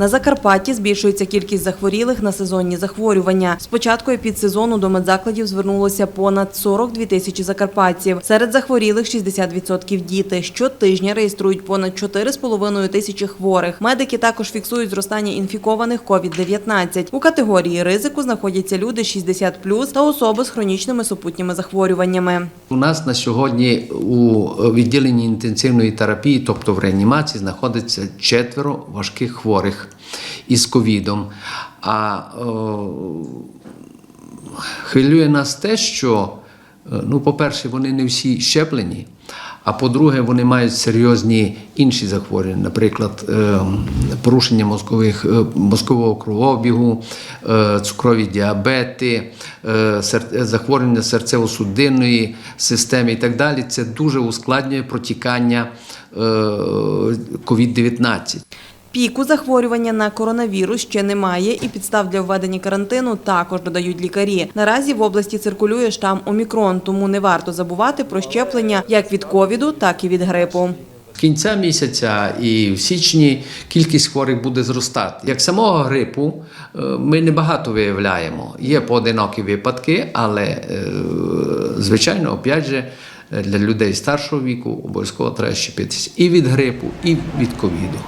На Закарпатті збільшується кількість захворілих на сезонні захворювання. З початку епідсезону до медзакладів звернулося понад 42 тисячі закарпатців. Серед захворілих 60% діти. Щотижня реєструють понад 4,5 тисячі хворих. Медики також фіксують зростання інфікованих COVID-19. У категорії ризику знаходяться люди 60+, та особи з хронічними супутніми захворюваннями. У нас на сьогодні у відділенні інтенсивної терапії, тобто в реанімації, знаходиться четверо важких хворих із ковідом. А хвилює нас те, що, е, ну, по-перше, вони не всі щеплені. А по-друге, вони мають серйозні інші захворювання, наприклад, е, порушення мозкових, е, мозкового кровообігу, цукрові діабети, захворювання серцево-судинної системи і так далі. Це дуже ускладнює протікання е, COVID-19. Піку захворювання на коронавірус ще немає, і підстав для введення карантину також додають лікарі. Наразі в області циркулює штам Омікрон, тому не варто забувати про щеплення як від ковіду, так і від грипу. Кінця місяця і в січні кількість хворих буде зростати. Як самого грипу е, ми небагато виявляємо. Є поодинокі випадки, але е, звичайно, опять же, для людей старшого віку обов'язково треба щепитися і від грипу, і від ковіду.